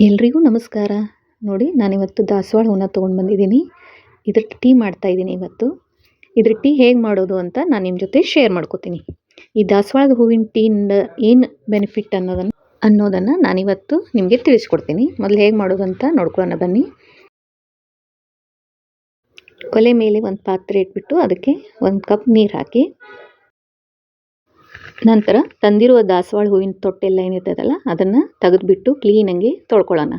ಎಲ್ರಿಗೂ ನಮಸ್ಕಾರ. ನೋಡಿ, ನಾನಿವತ್ತು ದಾಸವಾಳ ಹೂವನ್ನ ತೊಗೊಂಡು ಬಂದಿದ್ದೀನಿ. ಇದ್ರ ಟೀ ಮಾಡ್ತಾ ಇದ್ದೀನಿ ಇವತ್ತು. ಇದ್ರ ಟೀ ಹೇಗೆ ಮಾಡೋದು ಅಂತ ನಾನು ನಿಮ್ಮ ಜೊತೆ ಶೇರ್ ಮಾಡ್ಕೋತೀನಿ. ಈ ದಾಸವಾಳದ ಹೂವಿನ ಟೀಯಿಂದ ಏನು ಬೆನಿಫಿಟ್ ಅನ್ನೋದನ್ನು ಅನ್ನೋದನ್ನು ನಾನಿವತ್ತು ನಿಮಗೆ ತಿಳಿಸ್ಕೊಡ್ತೀನಿ. ಮೊದಲು ಹೇಗೆ ಮಾಡೋದು ಅಂತ ನೋಡ್ಕೊಳ್ಳೋಣ ಬನ್ನಿ. ಒಲೆ ಮೇಲೆ ಒಂದು ಪಾತ್ರೆ ಇಟ್ಬಿಟ್ಟು ಅದಕ್ಕೆ ಒಂದು ಕಪ್ ನೀರು ಹಾಕಿ. ನಂತರ ತಂದಿರುವ ದಾಸವಾಳ ಹೂವಿನ ತೊಟ್ಟೆಲ್ಲ ಏನಿರ್ತದಲ್ಲ ಅದನ್ನು ತೆಗೆದುಬಿಟ್ಟು ಕ್ಲೀನಾಗಿ ತೊಳ್ಕೊಳ್ಳೋಣ.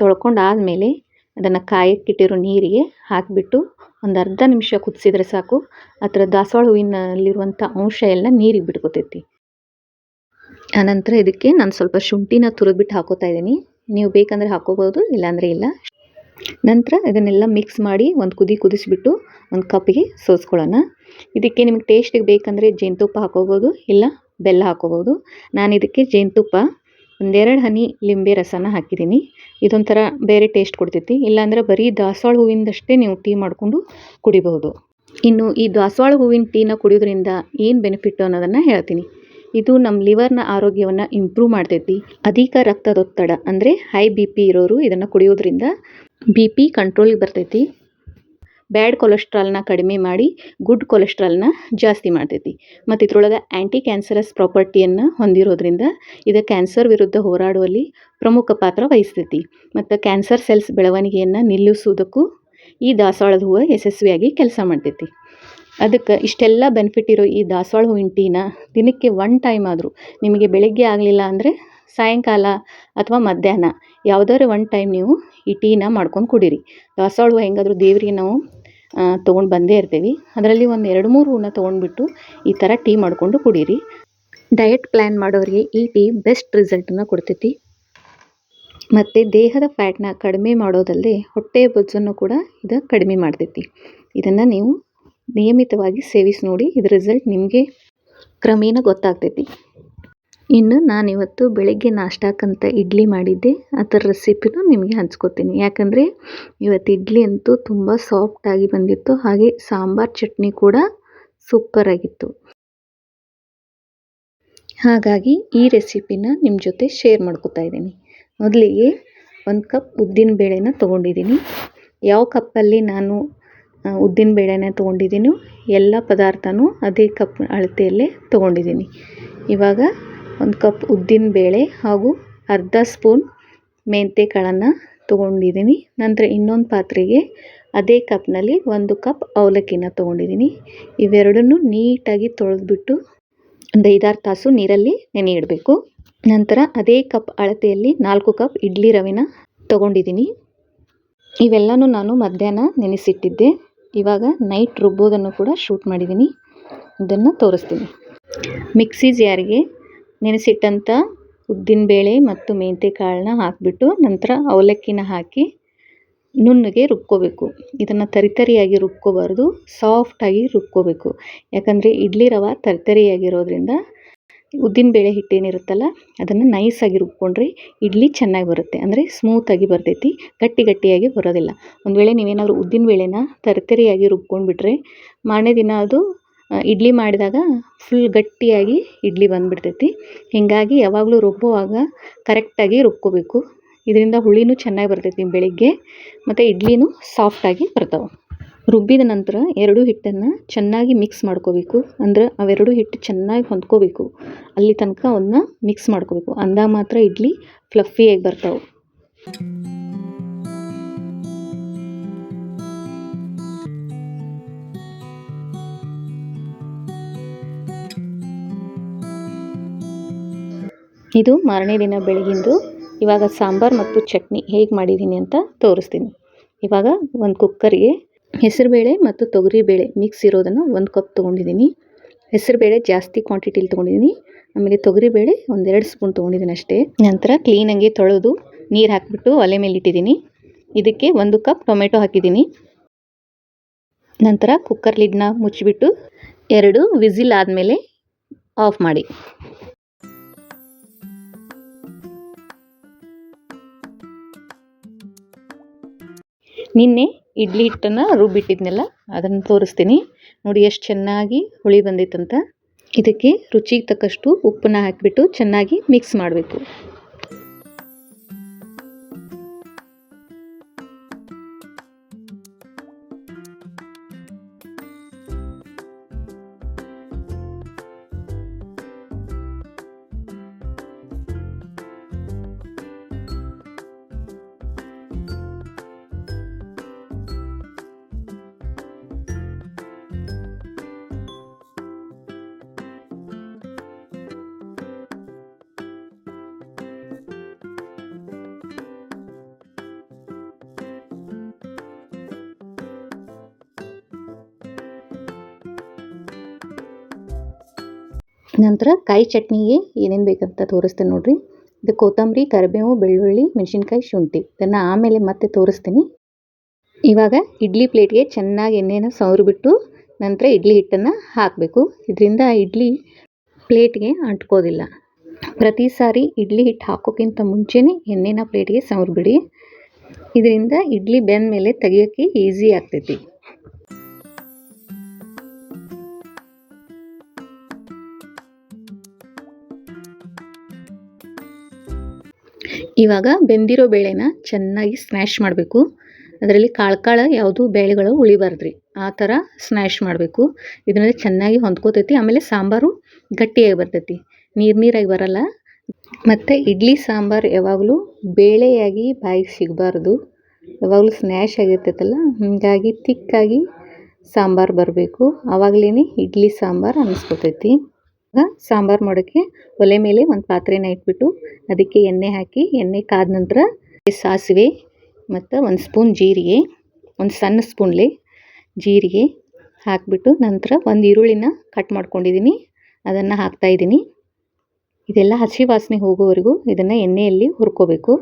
ತೊಳ್ಕೊಂಡು ಆದಮೇಲೆ ಅದನ್ನು ಕಾಯಕ್ಕಿಟ್ಟಿರೋ ನೀರಿಗೆ ಹಾಕಿಬಿಟ್ಟು ಒಂದು ಅರ್ಧ ನಿಮಿಷ ಕುದಿಸಿದ್ರೆ ಸಾಕು. ಥರ ದಾಸವಾಳ ಹೂವಿನಲ್ಲಿರುವಂಥ ಅಂಶ ಎಲ್ಲ ನೀರಿಗೆ ಬಿಟ್ಕೋತೈತಿ. ಆನಂತರ ಇದಕ್ಕೆ ನಾನು ಸ್ವಲ್ಪ ಶುಂಠಿನ ತುರಿದ್ಬಿಟ್ಟು ಹಾಕೋತಾ ಇದ್ದೀನಿ. ನೀವು ಬೇಕಂದರೆ ಹಾಕೋಬೋದು, ಇಲ್ಲಾಂದರೆ ಇಲ್ಲ. ನಂತರ ಇದನ್ನೆಲ್ಲ ಮಿಕ್ಸ್ ಮಾಡಿ ಒಂದು ಕುದಿ ಕುದಿಸಿಬಿಟ್ಟು ಒಂದು ಕಪ್ಪಿಗೆ ಸೋಸ್ಕೊಳ್ಳೋಣ. ಇದಕ್ಕೆ ನಿಮಗೆ ಟೇಸ್ಟಿಗೆ ಬೇಕಂದರೆ ಜೇನುತುಪ್ಪ ಹಾಕೋಬೋದು, ಇಲ್ಲ ಬೆಲ್ಲ ಹಾಕೋಬೋದು. ನಾನು ಇದಕ್ಕೆ ಜೇನುತುಪ್ಪ, ಒಂದೆರಡು ಹನಿ ಲಿಂಬೆ ರಸನ ಹಾಕಿದ್ದೀನಿ. ಇದೊಂಥರ ಬೇರೆ ಟೇಸ್ಟ್ ಕೊಡ್ತೈತಿ. ಇಲ್ಲಾಂದ್ರೆ ಬರೀ ದಾಸವಾಳ ಹೂವಿಂದಷ್ಟೇ ನೀವು ಟೀ ಮಾಡಿಕೊಂಡು ಕುಡಿಬಹುದು ಇನ್ನು ಈ ದಾಸವಾಳ ಹೂವಿನ ಟೀನ ಕುಡಿಯೋದ್ರಿಂದ ಏನು ಬೆನಿಫಿಟ್ ಅನ್ನೋದನ್ನು ಹೇಳ್ತೀನಿ. ಇದು ನಮ್ಮ ಲಿವರ್ನ ಆರೋಗ್ಯವನ್ನು ಇಂಪ್ರೂವ್ ಮಾಡ್ತೈತಿ. ಅಧಿಕ ರಕ್ತದೊತ್ತಡ ಅಂದರೆ ಹೈ ಬಿ ಪಿ ಇರೋರು ಇದನ್ನು ಕುಡಿಯೋದ್ರಿಂದ ಬಿ ಪಿ ಕಂಟ್ರೋಲಿಗೆ ಬರ್ತೈತಿ. ಬ್ಯಾಡ್ ಕೊಲೆಸ್ಟ್ರಾಲ್ನ ಕಡಿಮೆ ಮಾಡಿ ಗುಡ್ ಕೊಲೆಸ್ಟ್ರಾಲ್ನ ಜಾಸ್ತಿ ಮಾಡ್ತೈತಿ. ಮತ್ತು ಇದ್ರೊಳಗೆ ಆ್ಯಂಟಿ ಕ್ಯಾನ್ಸರಸ್ ಪ್ರಾಪರ್ಟಿಯನ್ನು ಹೊಂದಿರೋದ್ರಿಂದ ಇದು ಕ್ಯಾನ್ಸರ್ ವಿರುದ್ಧ ಹೋರಾಡುವಲ್ಲಿ ಪ್ರಮುಖ ಪಾತ್ರ ವಹಿಸ್ತೈತಿ. ಮತ್ತು ಕ್ಯಾನ್ಸರ್ ಸೆಲ್ಸ್ ಬೆಳವಣಿಗೆಯನ್ನು ನಿಲ್ಲಿಸುವುದಕ್ಕೂ ಈ ದಾಸವಾಳದ ಹೂವು ಯಶಸ್ವಿಯಾಗಿ ಕೆಲಸ ಮಾಡ್ತೈತಿ. ಅದಕ್ಕೆ ಇಷ್ಟೆಲ್ಲ ಬೆನಿಫಿಟ್ ಇರೋ ಈ ದಾಸವಾಳ ಹೂವಿನ ಟೀನ ದಿನಕ್ಕೆ ಒನ್ ಟೈಮ್ ಆದರೂ ನಿಮಗೆ ಬೆಳಗ್ಗೆ ಆಗಲಿಲ್ಲ ಅಂದರೆ ಸಾಯಂಕಾಲ ಅಥವಾ ಮಧ್ಯಾಹ್ನ ಯಾವುದಾದ್ರು ಒನ್ ಟೈಮ್ ನೀವು ಈ ಟೀನ ಮಾಡ್ಕೊಂಡು ಕುಡೀರಿ. ದಾಸವಾಳ ಹೂವು ಹೆಂಗಾದರೂ ದೇವರಿಗೆ ನಾವು ತೊಗೊಂಡು ಬಂದೇ ಇರ್ತೀವಿ. ಅದರಲ್ಲಿ ಒಂದು ಎರಡು ಮೂರು ಹೂವನ್ನ ತೊಗೊಂಡ್ಬಿಟ್ಟು ಈ ಥರ ಟೀ ಮಾಡಿಕೊಂಡು ಕುಡೀರಿ. ಡಯಟ್ ಪ್ಲ್ಯಾನ್ ಮಾಡೋರಿಗೆ ಈ ಟೀ ಬೆಸ್ಟ್ ರಿಸಲ್ಟನ್ನು ಕೊಡ್ತೈತಿ. ಮತ್ತು ದೇಹದ ಫ್ಯಾಟ್ನ ಕಡಿಮೆ ಮಾಡೋದಲ್ಲದೆ ಹೊಟ್ಟೆ ಬೊಜ್ಜನ್ನು ಕೂಡ ಇದು ಕಡಿಮೆ ಮಾಡ್ತೈತಿ. ಇದನ್ನು ನೀವು ನಿಯಮಿತವಾಗಿ ಸೇವಿಸಿ ನೋಡಿ ಇದ್ರ ರಿಸಲ್ಟ್ ನಿಮಗೆ ಕ್ರಮೇಣ ಗೊತ್ತಾಗ್ತೈತಿ. ಇನ್ನು ನಾನಿವತ್ತು ಬೆಳಗ್ಗೆ ನಾಷ್ಟಕ್ಕಂತ ಇಡ್ಲಿ ಮಾಡಿದ್ದೆ. ಅದರ ರೆಸಿಪಿನೂ ನಿಮಗೆ ಹಂಚ್ಕೋತೀನಿ. ಯಾಕಂದರೆ ಇವತ್ತು ಇಡ್ಲಿ ಅಂತೂ ತುಂಬ ಸಾಫ್ಟಾಗಿ ಬಂದಿತ್ತು. ಹಾಗೆ ಸಾಂಬಾರು ಚಟ್ನಿ ಕೂಡ ಸೂಪರಾಗಿತ್ತು ಹಾಗಾಗಿ ಈ ರೆಸಿಪಿನ ನಿಮ್ಮ ಜೊತೆ ಶೇರ್ ಮಾಡ್ಕೋತಾ ಇದ್ದೀನಿ. ಮೊದಲಿಗೆ ಒಂದು ಕಪ್ ಉದ್ದಿನ ಬೇಳೆನ ತೊಗೊಂಡಿದ್ದೀನಿ. ಯಾವ ಕಪ್ಪಲ್ಲಿ ನಾನು ಉದ್ದಿನ ಬೇಳೆನ ತೊಗೊಂಡಿದ್ದೀನೋ ಎಲ್ಲ ಪದಾರ್ಥನೂ ಅದೇ ಕಪ್ ಅಳತೆಯಲ್ಲೇ ತೊಗೊಂಡಿದ್ದೀನಿ. ಇವಾಗ ಒಂದು ಕಪ್ ಉದ್ದಿನ ಬೇಳೆ ಹಾಗೂ ಅರ್ಧ ಸ್ಪೂನ್ ಮೆಂತ್ಯ ಕಾಳನ್ನು ತೊಗೊಂಡಿದ್ದೀನಿ. ನಂತರ ಇನ್ನೊಂದು ಪಾತ್ರೆಗೆ ಅದೇ ಕಪ್ನಲ್ಲಿ ಒಂದು ಕಪ್ ಅವಲಕ್ಕಿನ ತೊಗೊಂಡಿದ್ದೀನಿ. ಇವೆರಡನ್ನೂ ನೀಟಾಗಿ ತೊಳೆದ್ಬಿಟ್ಟು ಒಂದು ಐದಾರು ತಾಸು ನೀರಲ್ಲಿ ನೆನೆ ಇಡಬೇಕು ನಂತರ ಅದೇ ಕಪ್ ಅಳತೆಯಲ್ಲಿ ನಾಲ್ಕು ಕಪ್ ಇಡ್ಲಿ ರವೆನ ತೊಗೊಂಡಿದ್ದೀನಿ. ಇವೆಲ್ಲನೂ ನಾನು ಮಧ್ಯಾಹ್ನ ನೆನೆಸಿಟ್ಟಿದ್ದೆ. ಇವಾಗ ನೈಟ್ ರುಬ್ಬೋದನ್ನು ಕೂಡ ಶೂಟ್ ಮಾಡಿದ್ದೀನಿ. ಇದನ್ನು ತೋರಿಸ್ತೀನಿ. ಮಿಕ್ಸಿ ಜಾರಿಗೆ ನೆನೆಸಿಟ್ಟಂಥ ಉದ್ದಿನಬೇಳೆ ಮತ್ತು ಮೆಂತ್ಯ ಕಾಳನ್ನ ಹಾಕಿಬಿಟ್ಟು ನಂತರ ಅವಲಕ್ಕಿನ ಹಾಕಿ ನುಣ್ಣಗೆ ರುಬ್ಕೋಬೇಕು. ಇದನ್ನು ತರಿತರಿಯಾಗಿ ರುಬ್ಕೋಬಾರ್ದು ಸಾಫ್ಟಾಗಿ ರುಬ್ಕೋಬೇಕು. ಯಾಕಂದರೆ ಇಡ್ಲಿ ರವೆ ತರಿತರಿಯಾಗಿರೋದ್ರಿಂದ ಉದ್ದಿನಬೇಳೆ ಹಿಟ್ಟೇನಿರುತ್ತಲ್ಲ ಅದನ್ನು ನೈಸಾಗಿ ರುಬ್ಕೊಂಡ್ರೆ ಇಡ್ಲಿ ಚೆನ್ನಾಗಿ ಬರುತ್ತೆ. ಅಂದರೆ ಸ್ಮೂತಾಗಿ ಬರ್ತೈತಿ, ಗಟ್ಟಿ ಗಟ್ಟಿಯಾಗಿ ಬರೋದಿಲ್ಲ. ಒಂದು ವೇಳೆ ನೀವೇನಾದರೂ ಉದ್ದಿನಬೇಳೆನ ತರಿತರಿಯಾಗಿ ರುಬ್ಕೊಂಡ್ಬಿಟ್ರೆ, ಮಾರನೇ ದಿನ ಅದು ಇಡ್ಲಿ ಮಾಡಿದಾಗ ಫುಲ್ ಗಟ್ಟಿಯಾಗಿ ಇಡ್ಲಿ ಬಂದುಬಿಡ್ತೈತಿ. ಹೀಗಾಗಿ ಯಾವಾಗಲೂ ರುಬ್ಬುವಾಗ ಕರೆಕ್ಟಾಗಿ ರುಬ್ಕೋಬೇಕು. ಇದರಿಂದ ಹುಳಿನೂ ಚೆನ್ನಾಗಿ ಬರ್ತೈತಿ ಬೆಳಗ್ಗೆ, ಮತ್ತು ಇಡ್ಲಿನೂ ಸಾಫ್ಟಾಗಿ ಬರ್ತಾವೆ. ರುಬ್ಬಿದ ನಂತರ ಎರಡೂ ಹಿಟ್ಟನ್ನು ಚೆನ್ನಾಗಿ ಮಿಕ್ಸ್ ಮಾಡ್ಕೋಬೇಕು. ಅಂದ್ರೆ ಅವೆರಡೂ ಹಿಟ್ಟು ಚೆನ್ನಾಗಿ ಹೊಂದ್ಕೋಬೇಕು. ಅಲ್ಲಿ ತನಕ ಅವನ್ನ ಮಿಕ್ಸ್ ಮಾಡ್ಕೋಬೇಕು. ಅಂದಾಗ ಮಾತ್ರ ಇಡ್ಲಿ ಫ್ಲಫಿಯಾಗಿ ಬರ್ತಾವೆ. ಇದು ಮಾರನೇ ದಿನ ಬೆಳಗಿಂದು. ಇವಾಗ ಸಾಂಬಾರು ಮತ್ತು ಚಟ್ನಿ ಹೇಗೆ ಮಾಡಿದ್ದೀನಿ ಅಂತ ತೋರಿಸ್ತೀನಿ. ಇವಾಗ ಒಂದು ಕುಕ್ಕರಿಗೆ ಹೆಸರುಬೇಳೆ ಮತ್ತು ತೊಗರಿಬೇಳೆ ಮಿಕ್ಸ್ ಇರೋದನ್ನು ಒಂದು ಕಪ್ ತೊಗೊಂಡಿದ್ದೀನಿ ಹೆಸರುಬೇಳೆ ಜಾಸ್ತಿ ಕ್ವಾಂಟಿಟಿಲಿ ತೊಗೊಂಡಿದ್ದೀನಿ ಆಮೇಲೆ ತೊಗರಿಬೇಳೆ ಒಂದೆರಡು ಸ್ಪೂನ್ ತೊಗೊಂಡಿದ್ದೀನಿ ಅಷ್ಟೇ. ನಂತರ ಕ್ಲೀನಾಗಿ ತೊಳೆದು ನೀರು ಹಾಕಿಬಿಟ್ಟು ಒಲೆ ಮೇಲೆ ಇಟ್ಟಿದ್ದೀನಿ ಇದಕ್ಕೆ ಒಂದು ಕಪ್ ಟೊಮೆಟೊ ಹಾಕಿದ್ದೀನಿ ನಂತರ ಕುಕ್ಕರ್ ಲಿಡ್ನ ಮುಚ್ಚಿಬಿಟ್ಟು ಎರಡು ವಿಸಿಲ್ ಆದಮೇಲೆ ಆಫ್ ಮಾಡಿ. ನಿನ್ನೆ ಇಡ್ಲಿ ಹಿಟ್ಟನ್ನು ರುಬ್ಬಿಟ್ಟಿದ್ನಲ್ಲ, ಅದನ್ನು ತೋರಿಸ್ತೀನಿ. ನೋಡಿ ಎಷ್ಟು ಚೆನ್ನಾಗಿ ಹುಳಿ ಬಂದಿತ್ತಂತ. ಇದಕ್ಕೆ ರುಚಿಗೆ ತಕ್ಕಷ್ಟು ಉಪ್ಪನ್ನ ಹಾಕಿಬಿಟ್ಟು ಚೆನ್ನಾಗಿ ಮಿಕ್ಸ್ ಮಾಡಬೇಕು. ನಂತರ ಕಾಯಿ ಚಟ್ನಿಗೆ ಏನೇನು ಬೇಕಂತ ತೋರಿಸ್ತೇನೆ ನೋಡಿರಿ. ಇದು ಕೊತ್ತಂಬರಿ, ಕರಿಬೇವು, ಬೆಳ್ಳುಳ್ಳಿ, ಮೆಣಸಿನ್ಕಾಯಿ, ಶುಂಠಿ. ಇದನ್ನು ಆಮೇಲೆ ಮತ್ತೆ ತೋರಿಸ್ತೀನಿ. ಇವಾಗ ಇಡ್ಲಿ ಪ್ಲೇಟ್ಗೆ ಚೆನ್ನಾಗಿ ಎಣ್ಣೆನ ಸವರಿಬಿಟ್ಟು ನಂತರ ಇಡ್ಲಿ ಹಿಟ್ಟನ್ನು ಹಾಕಬೇಕು. ಇದರಿಂದ ಇಡ್ಲಿ ಪ್ಲೇಟ್ಗೆ ಅಂಟ್ಕೋದಿಲ್ಲ. ಪ್ರತಿ ಸಾರಿ ಇಡ್ಲಿ ಹಿಟ್ಟು ಹಾಕೋಕ್ಕಿಂತ ಮುಂಚೆನೇ ಎಣ್ಣೆನ ಪ್ಲೇಟ್ಗೆ ಸವರಿಬಿಡಿ. ಇದರಿಂದ ಇಡ್ಲಿ ಬೆಂದ ಮೇಲೆ ತೆಗಿಯೋಕ್ಕೆ ಈಸಿ ಆಗ್ತೈತಿ. ಇವಾಗ ಬೆಂದಿರೋ ಬೇಳೆನ ಚೆನ್ನಾಗಿ ಸ್ಮ್ಯಾಶ್ ಮಾಡಬೇಕು. ಅದರಲ್ಲಿ ಕಾಳು ಕಾಳು ಯಾವುದು ಬೇಳೆಗಳು ಉಳಿಬಾರ್ದ್ರಿ. ಆ ಥರ ಸ್ಮ್ಯಾಶ್ ಮಾಡಬೇಕು. ಇದನ್ನೆಲ್ಲ ಚೆನ್ನಾಗಿ ಹೊಂದ್ಕೋತೈತಿ. ಆಮೇಲೆ ಸಾಂಬಾರು ಗಟ್ಟಿಯಾಗಿ ಬರ್ತೈತಿ. ನೀರು ನೀರಾಗಿ ಬರಲ್ಲ. ಮತ್ತು ಇಡ್ಲಿ ಸಾಂಬಾರು ಯಾವಾಗಲೂ ಬೇಳೆಯಾಗಿ ಬಾಯಿಗೆ ಸಿಗಬಾರ್ದು. ಯಾವಾಗಲೂ ಸ್ನ್ಯಾಶ್ ಆಗಿರ್ತೈತಲ್ಲ, ಹೀಗಾಗಿ ತಿಕ್ಕಾಗಿ ಸಾಂಬಾರು ಬರಬೇಕು. ಆವಾಗಲೇ ಇಡ್ಲಿ ಸಾಂಬಾರು ಅನ್ನಿಸ್ಕೊತೈತಿ ಸಾಂಬಾರು ಮಾಡೋಕ್ಕೆ ಒಲೆ ಮೇಲೆ ಒಂದು ಪಾತ್ರೆನ ಇಟ್ಬಿಟ್ಟು ಅದಕ್ಕೆ ಎಣ್ಣೆ ಹಾಕಿ, ಎಣ್ಣೆ ಕಾದ ನಂತರ ಸಾಸಿವೆ ಮತ್ತು ಒಂದು ಸ್ಪೂನ್ ಜೀರಿಗೆ, ಒಂದು ಸಣ್ಣ ಸ್ಪೂನ್ಲಿ ಜೀರಿಗೆ ಹಾಕಿಬಿಟ್ಟು ನಂತರ ಒಂದು ಈರುಳ್ಳಿನ ಕಟ್ ಮಾಡ್ಕೊಂಡಿದ್ದೀನಿ ಅದನ್ನು ಹಾಕ್ತಾಯಿದ್ದೀನಿ ಇದೆಲ್ಲ ಹಸಿ ವಾಸನೆ ಹೋಗೋವರೆಗೂ ಇದನ್ನು ಎಣ್ಣೆಯಲ್ಲಿ ಹುರ್ಕೋಬೇಕು.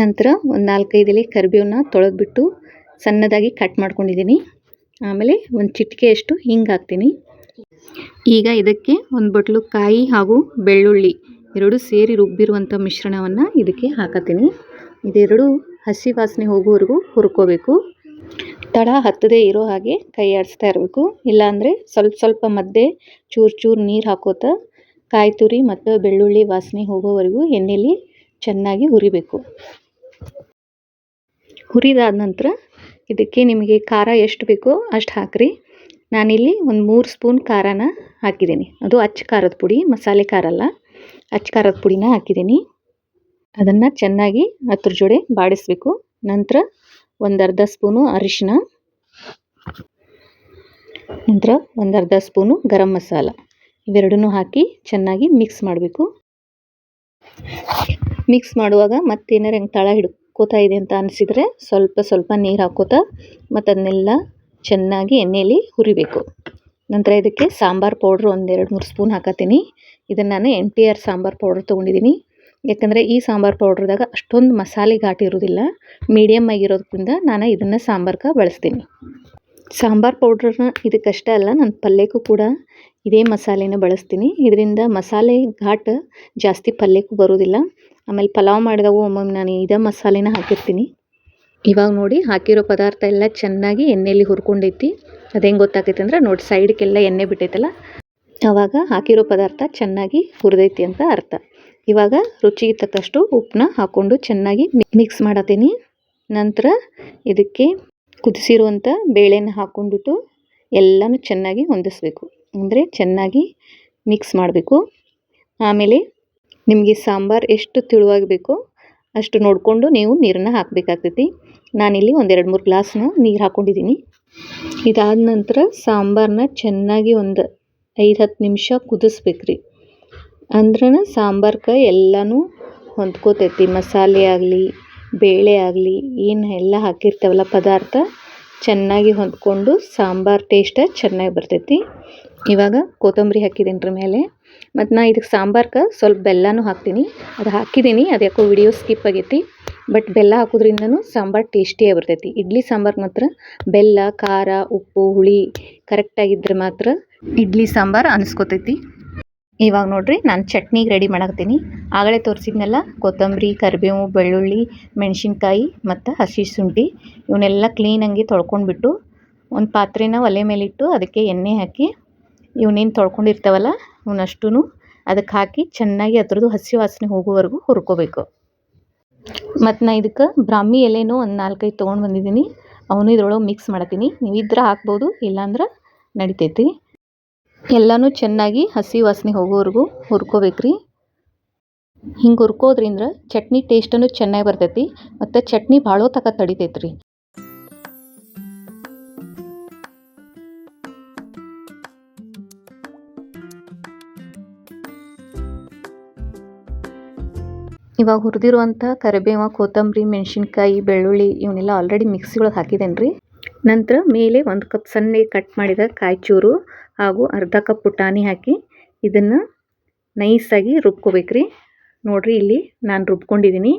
ನಂತರ ಒಂದು ನಾಲ್ಕೈದು ಎಲೆ ಕರಿಬೇವನ್ನ ತೊಳೆದ್ಬಿಟ್ಟು ಸಣ್ಣದಾಗಿ ಕಟ್ ಮಾಡ್ಕೊಂಡಿದ್ದೀನಿ ಆಮೇಲೆ ಒಂದು ಚಿಟಿಕೆಯಷ್ಟು ಹಿಂಗೆ ಹಾಕ್ತೀನಿ. ಈಗ ಇದಕ್ಕೆ ಒಂದು ಬಟ್ಲು ಕಾಯಿ ಹಾಗೂ ಬೆಳ್ಳುಳ್ಳಿ ಎರಡು ಸೇರಿ ರುಬ್ಬಿರುವಂಥ ಮಿಶ್ರಣವನ್ನು ಇದಕ್ಕೆ ಹಾಕತ್ತೀನಿ. ಇದೆರಡು ಹಸಿ ವಾಸನೆ ಹೋಗುವವರೆಗೂ ಹುರ್ಕೋಬೇಕು. ತಡ ಹತ್ತದೇ ಇರೋ ಹಾಗೆ ಕೈ ಆಡಿಸ್ತಾ ಇರಬೇಕು. ಇಲ್ಲಾಂದರೆ ಸ್ವಲ್ಪ ಸ್ವಲ್ಪ ಮಧ್ಯೆ ಚೂರು ಚೂರು ನೀರು ಹಾಕೋತ ಕಾಯಿ ತುರಿ ಮತ್ತು ಬೆಳ್ಳುಳ್ಳಿ ವಾಸನೆ ಹೋಗೋವರೆಗೂ ಎಣ್ಣೆಯಲ್ಲಿ ಚೆನ್ನಾಗಿ ಹುರಿಬೇಕು. ಹುರಿದಾದ ನಂತರ ಇದಕ್ಕೆ ನಿಮಗೆ ಖಾರ ಎಷ್ಟು ಬೇಕೋ ಅಷ್ಟು ಹಾಕಿರಿ. ನಾನಿಲ್ಲಿ ಒಂದು ಮೂರು ಸ್ಪೂನ್ ಖಾರನ ಹಾಕಿದ್ದೀನಿ. ಅದು ಅಚ್ಚ ಖಾರದ ಪುಡಿ, ಮಸಾಲೆ ಖಾರ ಅಲ್ಲ. ಅಚ್ಚ ಖಾರದ ಪುಡಿನ ಹಾಕಿದ್ದೀನಿ. ಅದನ್ನು ಚೆನ್ನಾಗಿ ಅದ್ರ ಜೋಡಿ ಬಾಡಿಸ್ಬೇಕು. ನಂತರ ಒಂದು ಅರ್ಧ ಸ್ಪೂನು ಅರಿಶಿನ. ನಂತರ ಒಂದು ಅರ್ಧ ಸ್ಪೂನು ಗರಂ ಮಸಾಲ. ಇವೆರಡನ್ನೂ ಹಾಕಿ ಚೆನ್ನಾಗಿ ಮಿಕ್ಸ್ ಮಾಡಬೇಕು. ಮಿಕ್ಸ್ ಮಾಡುವಾಗ ಮತ್ತೇನಾರು ಹೆಂಗೆ ತಳ ಹಿಡ್ಕೋತಾ ಇದೆ ಅಂತ ಅನಿಸಿದರೆ ಸ್ವಲ್ಪ ಸ್ವಲ್ಪ ನೀರು ಹಾಕೋತಾ ಮತ್ತು ಅದನ್ನೆಲ್ಲ ಚೆನ್ನಾಗಿ ಎಣ್ಣೆಯಲ್ಲಿ ಹುರಿಬೇಕು. ನಂತರ ಇದಕ್ಕೆ ಸಾಂಬಾರು ಪೌಡ್ರ್ ಒಂದೆರಡು ಮೂರು ಸ್ಪೂನ್ ಹಾಕತ್ತೀನಿ. ಇದನ್ನು ನಾನು N T R sambar powder ತೊಗೊಂಡಿದ್ದೀನಿ ಯಾಕಂದರೆ ಈ ಸಾಂಬಾರು ಪೌಡ್ರದಾಗ ಅಷ್ಟೊಂದು ಮಸಾಲೆ ಘಾಟ್ ಇರೋದಿಲ್ಲ. ಮೀಡಿಯಮ್ ಆಗಿರೋದ್ರಿಂದ ನಾನು ಇದನ್ನು ಸಾಂಬಾರ್ಗೆ ಬಳಸ್ತೀನಿ. ಸಾಂಬಾರು ಪೌಡ್ರನ್ನ ಇದಕ್ಕಷ್ಟೇ ಅಲ್ಲ, ನಾನು ಪಲ್ಯಕ್ಕೂ ಕೂಡ ಇದೇ ಮಸಾಲೆನ ಬಳಸ್ತೀನಿ. ಇದರಿಂದ ಮಸಾಲೆ ಘಾಟ್ ಜಾಸ್ತಿ ಪಲ್ಯಕ್ಕೂ ಬರೋದಿಲ್ಲ. ಆಮೇಲೆ ಪಲಾವ್ ಮಾಡಿದಾಗ ಒಮ್ಮೊಮ್ಮೆ ನಾನು ಇದೇ ಮಸಾಲೆನ ಹಾಕಿರ್ತೀನಿ. ಇವಾಗ ನೋಡಿ ಹಾಕಿರೋ ಪದಾರ್ಥ ಎಲ್ಲ ಚೆನ್ನಾಗಿ ಎಣ್ಣೆಯಲ್ಲಿ ಹುರ್ಕೊಂಡೈತಿ ಅದು ಹೆಂಗೆ ಗೊತ್ತಾಗೈತೆ ಅಂದ್ರೆ ನೋಡಿ ಸೈಡ್ಗೆಲ್ಲ ಎಣ್ಣೆ ಬಿಟ್ಟೈತಲ್ಲ? ಆವಾಗ ಹಾಕಿರೋ ಪದಾರ್ಥ ಚೆನ್ನಾಗಿ ಹುರಿದೈತಿ ಅಂತ ಅರ್ಥ. ಇವಾಗ ರುಚಿಗೆ ತಕ್ಕಷ್ಟು ಉಪ್ಪನ್ನ ಹಾಕ್ಕೊಂಡು ಚೆನ್ನಾಗಿ ಮಿಕ್ಸ್ ಮಾಡತ್ತೀನಿ ನಂತರ ಇದಕ್ಕೆ ಕುದಿಸಿರುವಂಥ ಬೇಳೆನ ಹಾಕ್ಕೊಂಡ್ಬಿಟ್ಟು ಎಲ್ಲನೂ ಚೆನ್ನಾಗಿ ಹೊಂದಿಸ್ಬೇಕು. ಅಂದರೆ ಚೆನ್ನಾಗಿ ಮಿಕ್ಸ್ ಮಾಡಬೇಕು. ಆಮೇಲೆ ನಿಮಗೆ ಸಾಂಬಾರು ಎಷ್ಟು ತಿಳುವಾಗಬೇಕು ಬೇಕೋ ಅಷ್ಟು ನೋಡಿಕೊಂಡು ನೀವು ನೀರನ್ನು ಹಾಕಬೇಕಾಗ್ತೈತಿ. ನಾನಿಲ್ಲಿ ಒಂದೆರಡು ಮೂರು ಗ್ಲಾಸ್ನ ನೀರು ಹಾಕ್ಕೊಂಡಿದ್ದೀನಿ ಇದಾದ ನಂತರ ಸಾಂಬಾರನ್ನ ಚೆನ್ನಾಗಿ ಒಂದು ಐದು ಹತ್ತು ನಿಮಿಷ ಕುದಿಸ್ಬೇಕ್ರಿ. ಅಂದ್ರನ ಸಾಂಬಾರ್ಕ ಎಲ್ಲನೂ ಹೊಂದ್ಕೋತೈತಿ. ಮಸಾಲೆ ಆಗಲಿ, ಬೇಳೆ ಆಗಲಿ, ಏನು ಎಲ್ಲ ಹಾಕಿರ್ತೇವಲ್ಲ ಪದಾರ್ಥ, ಚೆನ್ನಾಗಿ ಹೊಂದ್ಕೊಂಡು ಸಾಂಬಾರು ಟೇಸ್ಟ ಚೆನ್ನಾಗಿ ಬರ್ತೈತಿ. ಇವಾಗ ಕೊತ್ತಂಬರಿ ಹಾಕಿದ್ದೀನಿ ರೀ ಮೇಲೆ. ಮತ್ತು ನಾ ಇದಕ್ಕೆ ಸಾಂಬಾರ್ಗೆ ಸ್ವಲ್ಪ ಬೆಲ್ಲನೂ ಹಾಕ್ತೀನಿ. ಅದು ಹಾಕಿದ್ದೀನಿ, ಅದು ಯಾಕೋ ವಿಡಿಯೋ ಸ್ಕಿಪ್ ಆಗೈತಿ. ಬಟ್ ಬೆಲ್ಲ ಹಾಕೋದ್ರಿಂದನೂ ಸಾಂಬಾರು ಟೇಸ್ಟಿಯಾಗಿ ಬರ್ತೈತಿ. ಇಡ್ಲಿ ಸಾಂಬಾರ್ಗೆ ಮಾತ್ರ ಬೆಲ್ಲ, ಖಾರ, ಉಪ್ಪು, ಹುಳಿ ಕರೆಕ್ಟಾಗಿದ್ದರೆ ಮಾತ್ರ ಇಡ್ಲಿ ಸಾಂಬಾರು ಅನಿಸ್ಕೊತೈತಿ. ಇವಾಗ ನೋಡ್ರಿ ನಾನು ಚಟ್ನಿಗೆ ರೆಡಿ ಮಾಡಾಕ್ತೀನಿ ಆಗಲೇ ತೋರಿಸಿದ್ನೆಲ್ಲ, ಕೊತ್ತಂಬರಿ, ಕರಿಬೇವು, ಬೆಳ್ಳುಳ್ಳಿ, ಮೆಣಸಿನ್ಕಾಯಿ ಮತ್ತು ಹಸಿ ಶುಂಠಿ ಇವನ್ನೆಲ್ಲ ಕ್ಲೀನಾಗಿ ತೊಳ್ಕೊಂಡ್ಬಿಟ್ಟು ಒಂದು ಪಾತ್ರೆನ ಒಲೆ ಮೇಲಿಟ್ಟು ಅದಕ್ಕೆ ಎಣ್ಣೆ ಹಾಕಿ ಇವನ್ನೇನು ತೊಳ್ಕೊಂಡಿರ್ತಾವಲ್ಲ ಇವನಷ್ಟೂ ಅದಕ್ಕೆ ಹಾಕಿ ಚೆನ್ನಾಗಿ ಅದ್ರದ್ದು ಹಸಿ ವಾಸನೆ ಹೋಗುವವರೆಗೂ ಹುರ್ಕೋಬೇಕು. ಮತ್ತು ನಾ ಇದಕ್ಕೆ ಬ್ರಾಹ್ಮಿ ಎಲೆನೂ ಒಂದು ನಾಲ್ಕೈದು ತೊಗೊಂಡು ಬಂದಿದ್ದೀನಿ. ಅವನು ಇದ್ರೊಳಗೆ ಮಿಕ್ಸ್ ಮಾಡ್ತೀನಿ. ನೀವು ಇದ್ರೆ ಹಾಕ್ಬೋದು, ಇಲ್ಲಾಂದ್ರೆ ನಡಿತೈತಿ. ಎಲ್ಲನೂ ಚೆನ್ನಾಗಿ ಹಸಿ ವಾಸನೆ ಹೋಗೋವರೆಗೂ ಹುರ್ಕೋಬೇಕ್ರಿ. ಹಿಂಗೆ ಹುರ್ಕೋದ್ರಿಂದ ಚಟ್ನಿ ಟೇಸ್ಟನ್ನು ಚೆನ್ನಾಗಿ ಬರ್ತೈತಿ, ಮತ್ತು ಚಟ್ನಿ ಭಾಳ ತಕ ತಡಿತೈತೆ ಇವಾಗ ಹುರಿದಿರುವಂಥ ಕರಿಬೇವು, ಕೊತ್ತಂಬರಿ, ಮೆಣಸಿನ್ಕಾಯಿ, ಬೆಳ್ಳುಳ್ಳಿ ಇವನ್ನೆಲ್ಲ ಆಲ್ರೆಡಿ ಮಿಕ್ಸಿ ಒಳಗೆ ಹಾಕಿದ್ದೇನೆ ರೀ ನಂತರ ಮೇಲೆ ಒಂದು ಕಪ್ ಸಣ್ಣ ಕಟ್ ಮಾಡಿದ ಕಾಯಿಚೂರು ಹಾಗೂ ಅರ್ಧ ಕಪ್ ಪುಟಾಣಿ ಹಾಕಿ ಇದನ್ನು ನೈಸಾಗಿ ರುಬ್ಕೋಬೇಕ್ರಿ. ನೋಡಿರಿ ಇಲ್ಲಿ ನಾನು ರುಬ್ಕೊಂಡಿದ್ದೀನಿ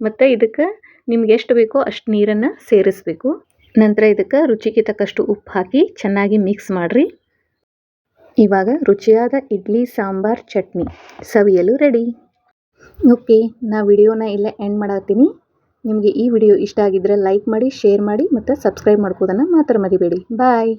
ಮತ್ತು ಇದಕ್ಕೆ ನಿಮ್ಗೆ ಎಷ್ಟು ಬೇಕೋ ಅಷ್ಟು ನೀರನ್ನು ಸೇರಿಸಬೇಕು. ನಂತರ ಇದಕ್ಕೆ ರುಚಿಗೆ ತಕ್ಕಷ್ಟು ಉಪ್ಪು ಹಾಕಿ ಚೆನ್ನಾಗಿ ಮಿಕ್ಸ್ ಮಾಡಿರಿ. ಇವಾಗ ರುಚಿಯಾದ ಇಡ್ಲಿ, ಸಾಂಬಾರ್, ಚಟ್ನಿ. ಸವಿಯಲು ರೆಡಿ ಓಕೆ, ನಾ ವಿಡಿಯೋನ ಇಲ್ಲೇ ಎಂಡ್ ಮಾಡತ್ತೀನಿ. ನಿಮಗೆ ಈ ವಿಡಿಯೋ ಇಷ್ಟ ಆಗಿದ್ದರೆ ಲೈಕ್ ಮಾಡಿ ಶೇರ್ ಮಾಡಿ, ಮತ್ತು ಸಬ್ಸ್ಕ್ರೈಬ್ ಮಾಡ್ಕೋದನ್ನು ಮಾತ್ರ ಮರಿಬೇಡಿ. ಬಾಯ್